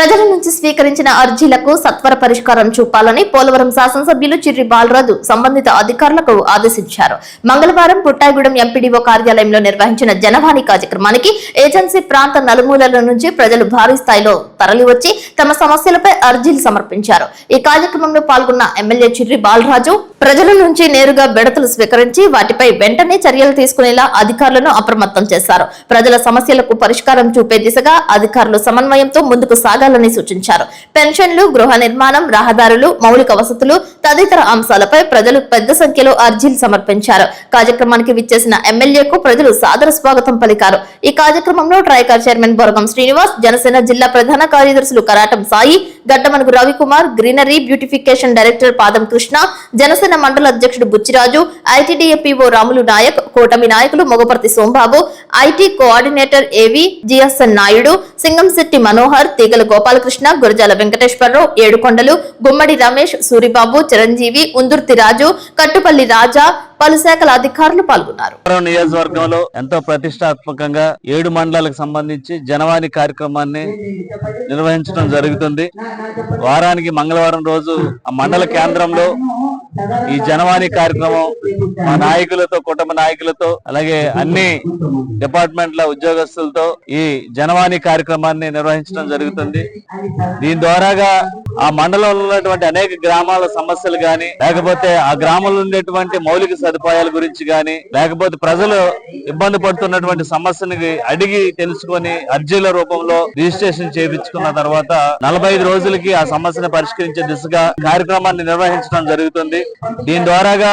ప్రజల నుంచి స్వీకరించిన అర్జీలకు సత్వర పరిష్కారం చూపాలని పోలవరం శాసనసభ్యులు చిర్రి బాలరాజు సంబంధిత అధికారులకు ఆదేశించారు. మంగళవారం పుట్టాయిగూడెం ఎంపీడీఓ కార్యాలయంలో నిర్వహించిన జనవాణి కార్యక్రమానికి ఏజెన్సీ ప్రాంత నలుమూలల నుంచి ప్రజలు భారీ స్థాయిలో తరలివచ్చి తమ సమస్యలపై అర్జీలు సమర్పించారు. ఈ కార్యక్రమంలో పాల్గొన్న ఎమ్మెల్యే చిర్రి బాలరాజు ప్రజల నుంచి నేరుగా బెడతలు స్వీకరించి వాటిపై వెంటనే చర్యలు తీసుకునేలా అధికారులను అప్రమత్తం చేశారు. ప్రజల సమస్యలకు పరిష్కారం చూపే దిశగా అధికారులు సమన్వయంతో ముందుకు సాగాలని సూచించారు. పెన్షన్లు గృహ నిర్మాణం రహదారులు మౌలిక వసతులు తదితర అంశాలపై ప్రజలు పెద్ద సంఖ్యలో అర్జీలు సమర్పించారు. కార్యక్రమానికి విచ్చేసిన ఎమ్మెల్యేకు ప్రజలు సాదర స్వాగతం పలికారు. ఈ కార్యక్రమంలో ట్రైకార్ చైర్మన్ బొరగం శ్రీనివాస్ జనసేన జిల్లా ప్రధాన కార్యదర్శులు Karatam Sai Gaddamanugu Ravikumar greenery beautification director Padam Krishna Janasena శాసన మండల అధ్యక్షుడు బుచ్చిరాజు ఐటీడీఏపీఓ రాములు నాయక్ కూటమి నాయకులు Mogaparthi Sombabu IT coordinator A V G S N Naidu Singamsetti Manohar Teegala Gopalakrishna Gurajala Venkateswararao ఏడుకొండలు గుమ్మడి రమేష్ సూరిబాబు చిరంజీవి ఉందుర్తి రాజు కట్టుపల్లి రాజా పలు శాఖల అధికారులు పాల్గొన్నారు. నియోజకవర్గంలో ఎంతో ప్రతిష్టాత్మకంగా ఏడు మండలాలకు సంబంధించి జనవాణి కార్యక్రమాన్ని నిర్వహించడం జరుగుతుంది. వారానికి మంగళవారం రోజు ఆ మండల కేంద్రంలో ఈ జనవాణి కార్యక్రమం మా నాయకులతో కుటుంబ నాయకులతో అలాగే అన్ని డిపార్ట్మెంట్ల ఉద్యోగస్తులతో ఈ జనవాణి కార్యక్రమాన్ని నిర్వహించడం జరుగుతుంది. దీని ద్వారాగా ఆ మండలంలో ఉన్నటువంటి అనేక గ్రామాల సమస్యలు గాని లేకపోతే ఆ గ్రామంలో ఉండేటువంటి మౌలిక సదుపాయాల గురించి గాని లేకపోతే ప్రజలు ఇబ్బంది పడుతున్నటువంటి సమస్యని అడిగి తెలుసుకొని అర్జీల రూపంలో రిజిస్ట్రేషన్ చేయించుకున్న తర్వాత నలభై ఐదు రోజులకి ఆ సమస్యను పరిష్కరించే దిశగా కార్యక్రమాన్ని నిర్వహించడం జరుగుతుంది. దీని ద్వారాగా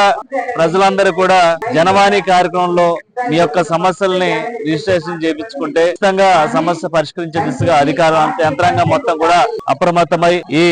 ప్రజలందరూ కూడా జనవాణి కార్యక్రమంలో మీ యొక్క సమస్యల్ని రిజిస్ట్రేషన్ చేయించుకుంటే ఖచ్చితంగా సమస్య పరిష్కరించే దిశగా అధికార యంత్రాంగం మొత్తం కూడా అప్రమత్తమై ఈ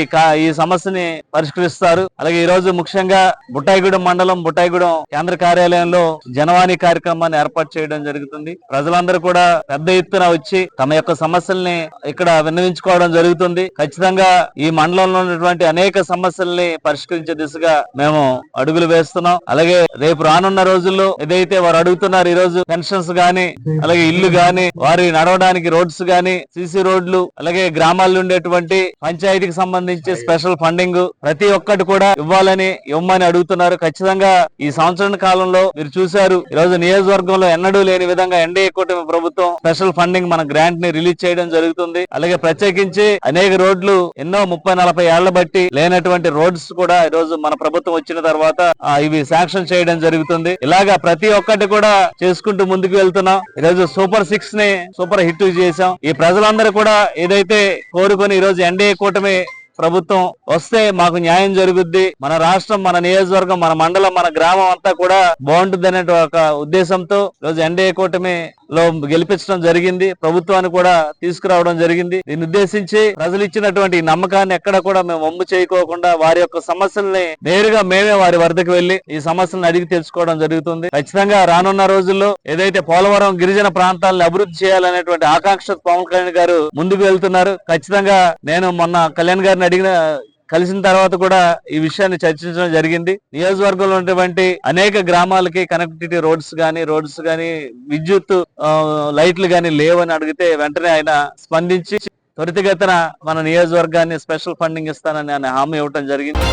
ఈ సమస్యని పరిష్కరిస్తారు. అలాగే ఈ రోజు ముఖ్యంగా బుట్టాయిగూడెం మండలం బుట్టాయిగూడెం కేంద్ర కార్యాలయంలో జనవాణి కార్యక్రమాన్ని ఏర్పాటు చేయడం జరుగుతుంది. ప్రజలందరూ కూడా పెద్ద ఎత్తున వచ్చి తమ యొక్క సమస్యల్ని ఇక్కడ విన్నవించుకోవడం జరుగుతుంది. ఖచ్చితంగా ఈ మండలంలో ఉన్నటువంటి అనేక సమస్యల్ని పరిష్కరించే దిశగా మేము అడుగులు వేస్తున్నాం. అలాగే రేపు రానున్న రోజుల్లో ఏదైతే వారు అడుగుతున్నారు రోజు పెన్షన్స్ గానీ అలాగే ఇల్లు గానీ వారి నడవడానికి రోడ్స్ గానీ సిసి రోడ్లు అలాగే గ్రామాల్లో ఉండేటువంటి పంచాయతీకి సంబంధించి స్పెషల్ ఫండింగ్ ప్రతి ఒక్కటి కూడా ఇవ్వాలని ఇవ్వమని అడుగుతున్నారు. ఖచ్చితంగా ఈ సంవత్సరం కాలంలో మీరు చూశారు ఈ రోజు నియోజకవర్గంలో ఎన్నడూ లేని విధంగా ఎన్డీఏ కూటమి ప్రభుత్వం స్పెషల్ ఫండింగ్ మన గ్రాంట్ని రిలీజ్ చేయడం జరుగుతుంది. అలాగే ప్రత్యేకించి అనేక రోడ్లు ఎన్నో ముప్పై నలభై ఏళ్ళ బట్టి లేనటువంటి రోడ్స్ కూడా ఈ రోజు మన ప్రభుత్వం వచ్చిన తర్వాత ఇవి శాంక్షన్ చేయడం జరుగుతుంది. ఇలాగా ప్రతి ఒక్కటి కూడా చేసుకుంటూ ముందుకు వెళ్తున్నాం. ఈరోజు సూపర్ సిక్స్ని సూపర్ హిట్ చేశాం. ఈ ప్రజలందరూ కూడా ఏదైతే కోరుకొని ఈ రోజు ఎన్డీఏ కూటమి ప్రభుత్వం వస్తే మాకు న్యాయం జరుగుద్ది. మన రాష్ట్రం మన నియోజకవర్గం మన మండలం మన గ్రామం అంతా కూడా బాగుంటుంది అనే ఒక ఉద్దేశంతో రోజు ఎన్డీఏ కూటమి లో గెలిపించడం జరిగింది. ప్రభుత్వాన్ని కూడా తీసుకురావడం జరిగింది. దీన్ని ఉద్దేశించి ప్రజలు ఇచ్చినటువంటి నమ్మకాన్ని ఎక్కడ కూడా మేము వమ్ము చేయకోకుండా వారి యొక్క సమస్యల్ని నేరుగా మేమే వారి వద్దకు వెళ్ళి ఈ సమస్యలను అడిగి తెలుసుకోవడం జరుగుతుంది. ఖచ్చితంగా రానున్న రోజుల్లో ఏదైతే పోలవరం గిరిజన ప్రాంతాలను అభివృద్ధి చేయాలనేటువంటి ఆకాంక్ష పవన్ కళ్యాణ్ గారు ముందుకు వెళ్తున్నారు. ఖచ్చితంగా నేను మొన్న కళ్యాణ్ గారిని అడిగిన కలిసిన తర్వాత కూడా ఈ విషయాన్ని చర్చించడం జరిగింది. నియోజకవర్గంలో ఉన్నటువంటి అనేక గ్రామాలకి కనెక్టివిటీ రోడ్స్ కానీ రోడ్స్ కానీ విద్యుత్ లైట్లు గానీ లేవని అడిగితే వెంటనే ఆయన స్పందించి త్వరితగతిన మన నియోజకవర్గాన్ని స్పెషల్ ఫండింగ్ ఇస్తానని ఆయన హామీ ఇవ్వటం జరిగింది.